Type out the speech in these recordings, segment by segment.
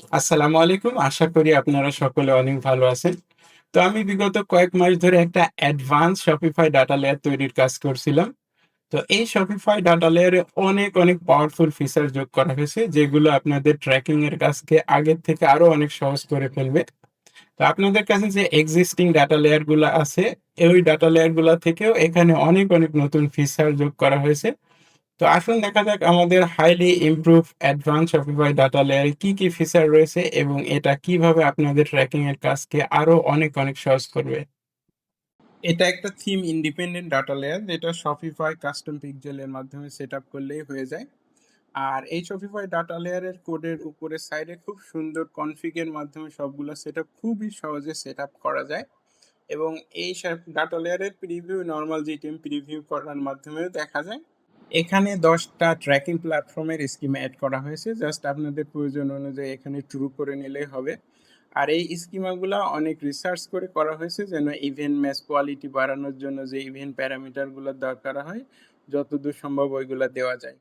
আসসালামু আলাইকুম। আশা করি আপনারা সকলে অনেক ভালো আছেন। তো আমি বিগত কয়েক মাস ধরে একটা অ্যাডভান্স Shopify ডাটা লেয়ার তৈরির কাজ করছিলাম। তো এই Shopify ডাটা লেয়ারে অনেক, অনেক পাওয়ারফুল ফিচার যোগ করা হয়েছে যেগুলো আপনাদের ট্র্যাকিং এর কাজকে আগের থেকে আরও অনেক সহজ করে ফেলবে। তো আপনাদের কাছে যে এক্সিস্টিং ডাটা লেয়ারগুলা আছে, ওই ডাটা লেয়ারগুলা থেকেও এখানে অনেক, অনেক নতুন ফিচার যোগ করা হয়েছে। তো আসুন দেখা যাক আমাদের highly improve advance Shopify data লেয়ারে কি, কি ফিচার রয়েছে এবং এটা কীভাবে আপনাদের ট্র্যাকিং এর কাজকে আরও অনেক, অনেক সহজ করবে। এটা একটা থিম ইন্ডিপেন্ডেন্ট ডাটা লেয়ার যেটা Shopify কাস্টম পিক্সেল এর মাধ্যমে সেটআপ করলেই হয়ে যায়। আর এই Shopify ডাটা লেয়ারের কোডের উপরে সাইডে খুব সুন্দর কনফিগ এর মাধ্যমে সবগুলো সেটআপ খুবই সহজে সেটআপ করা যায়। এবং এই ডাটা লেয়ারের প্রিভিউ নরমাল জিটিএম প্রিভিউ করার মাধ্যমেও দেখা যায়। এখানে ১০ টা ট্র্যাকিং প্ল্যাটফর্মের স্কিমা অ্যাড করা হয়েছে। জাস্ট আপনাদের প্রয়োজন অনুযায়ী এখানে ট্রু করে নিলেই হবে। আর এই স্কিমাগুলো অনেক রিসার্চ করে করা হয়েছে যেন ইভেন্ট ম্যাচ কোয়ালিটি বাড়ানোর জন্য যে ইভেন্ট প্যারামিটারগুলার দরকার হয়, যতদূর সম্ভব ওইগুলো দেওয়া যায়।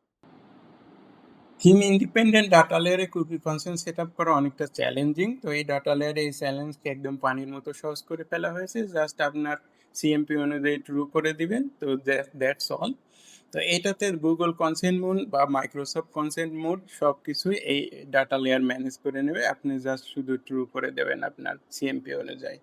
থিম ইন্ডিপেন্ডেন্ট ডাটা লেয়ারে কুকি সেট আপ করা অনেকটা চ্যালেঞ্জিং। তো এই ডাটা লেয়ারে এই চ্যালেঞ্জকে একদম পানির মতো সহজ করে ফেলা হয়েছে। জাস্ট আপনার সিএমপি অনুযায়ী ট্রু করে দিবেন। তো দ্যাট দ্যাটস অল। তো এটাতে গুগল কনসেন্ট মোড বা মাইক্রোসফট কনসেন্ট মোড সব কিছুই এই ডাটা লেয়ার ম্যানেজ করে নেবে। আপনি জাস্ট শুধু ট্রু করে দেবেন আপনার সিএমপি অনুযায়ী।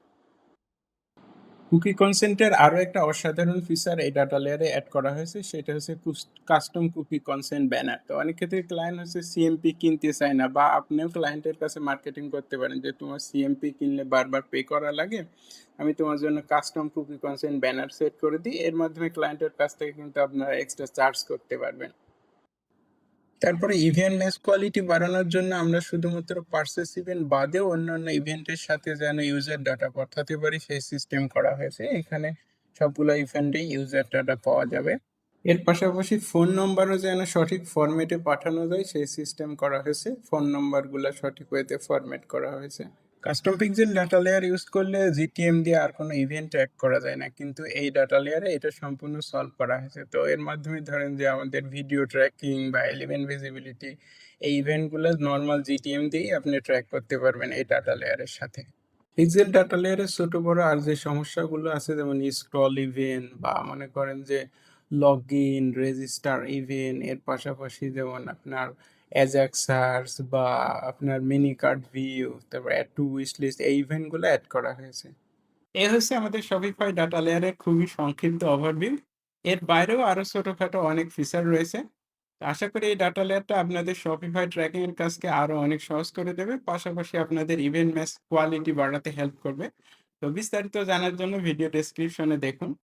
কুকি কনসেন্টের আরও একটা অসাধারণ ফিচার এই ডাটা লেয়ারে অ্যাড করা হয়েছে, সেটা হচ্ছে কুস কাস্টম কুকি কনসেন্ট ব্যানার। তো অনেক ক্ষেত্রে ক্লায়েন্ট হচ্ছে সিএমপি কিনতে চায় না বা আপনিও ক্লায়েন্টের কাছে মার্কেটিং করতে পারেন যে তোমার সিএমপি কিনলে বারবার পে করা লাগে। আমি তোমার জন্য custom cookie consent banner set করে দিই। এর মাধ্যমে ক্লায়েন্টের কাছ থেকে কিন্তু আপনারা এক্সট্রা চার্জ করতে পারবেন। তারপরে ইভেন্ট ম্যাচ কোয়ালিটি বাড়ানোর জন্য আমরা শুধুমাত্র পার্সেস ইভেন্ট বাদেও অন্যান্য ইভেন্টের সাথে যেন ইউজার ডাটা পাঠাতে পারি, সেই সিস্টেম করা হয়েছে। এখানে সবগুলো ইভেন্টেই ইউজার ডাটা পাওয়া যাবে। এর পাশাপাশি ফোন নম্বরও যেন সঠিক ফরম্যাটে পাঠানো যায়, সেই সিস্টেম করা হয়েছে। ফোন নম্বরগুলো সঠিক ওয়েতে ফরম্যাট করা হয়েছে। Custom pixel data layer use করলে জিটিএম দিয়ে আর কোনো ইভেন্ট ট্র্যাক করা যায় না। কিন্তু এই ডাটা লেয়ারে এটা সম্পূর্ণ সলভ করা হয়েছে। তো এর মাধ্যমে ধরেন যে আমাদের ভিডিও ট্র্যাকিং বা এলিমেন্ট ভিজিবিলিটি এই ইভেন্টগুলো নরমাল জিটিএম দিয়েই আপনি ট্র্যাক করতে পারবেন এই ডাটা লেয়ারের সাথে। পিক্সেল ডাটা লেয়ারের ছোট বড় আর যে সমস্যাগুলো আছে, যেমন স্ক্রল ইভেন্ট বা মনে করেন যে লগ ইন রেজিস্টার ইভেন্ট এর পাশাপাশি যেমন আপনার অ্যাজাক বা আপনার মিনি কার্ড ভিউ তারপর অ্যাড টু উইশ লিস্ট এই ইভেন্টগুলো অ্যাড করা হয়েছে। এ হচ্ছে আমাদের Shopify ডাটা লেয়ারের খুবই সংক্ষিপ্ত ওভারভিউ। এর বাইরেও আরও ছোটোখাটো অনেক ফিচার রয়েছে। আশা করি এই ডাটা লেয়ারটা আপনাদের Shopify ট্র্যাকিং এর কাজকে আরও অনেক সহজ করে দেবে। পাশাপাশি আপনাদের ইভেন্ট ম্যাচ কোয়ালিটি বাড়াতে হেল্প করবে। তো বিস্তারিত জানার জন্য ভিডিও ডেসক্রিপশনে দেখুন।